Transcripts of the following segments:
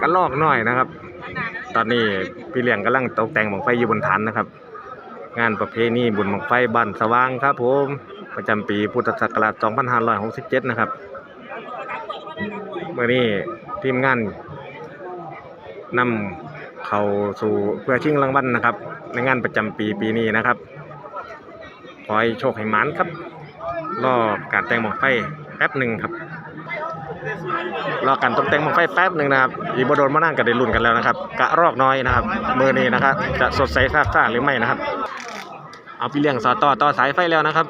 กระลอกน้อยนะครับ ตอนนี้พี่เลี้ยงกำลังตกแต่งบังไฟอยู่บนฐานนะครับ งานประเพณีบุญบังไฟบ้านสว่างครับ ผมประจำปีพุทธศักราช 2567 นะครับเมื่อนี้ทีมงานนำเข้าสู่เพื่อชิงรางวัลนะครับ ในงานประจำปีปีนี้นะครับขอให้โชคให้หมานครับ รอการแต่งบังไฟแป๊บหนึ่งครับ รอการตกแต่งบังไฟแป๊บหนึ่งนะครับอีบโดนมานั่งกันได้รุ่นกันแล้วนะครับกะรอกน้อยนะครับมือนี้นะครับจะสดใสซาซ่าหรือไม่นะครับ เอาพี่เลี้ยงสอต่อต่อสายไฟแล้วนะครับ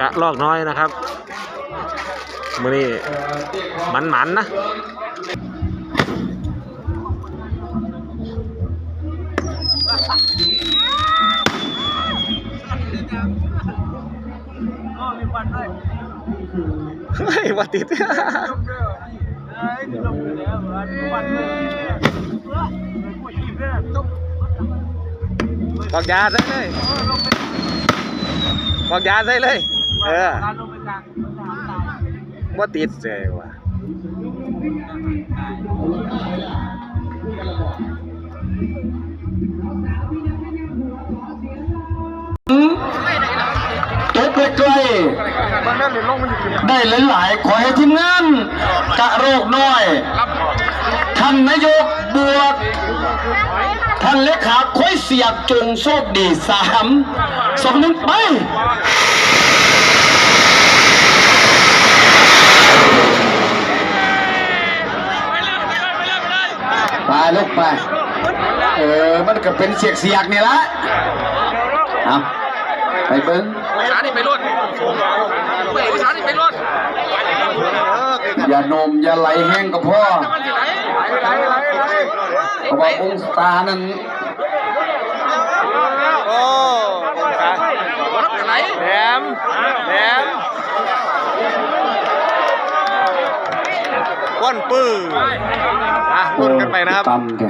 กะรอกน้อยนะครับมือนี้มันมันๆนะ เฮ้ยว่าติดบอกยาใส่เลยบอกยาใส่เลย เออว่าติดเลยว่ะ ตกใกล้ๆได้หลายๆขอให้ทีมงานกะโรคน้อย ท่านนายกบวก ท่านเลขาค่อยเสียบจงโชคดีสามสองหนึ่งไปไปลูกไป เออ มันก็เป็นเสียกเสียกๆนี่ละเอา ไปเบิ้งสานี่ไปรถเว้ยสานี่ไปรถอย่านมอย่าไหลแห้งก็พอมันสิไหนเพราะว่าองศานั้นโอ้รถกันไหนแหลมแหลมก้นปื้ออะรุ่นกันไปนะครับต่ำแท้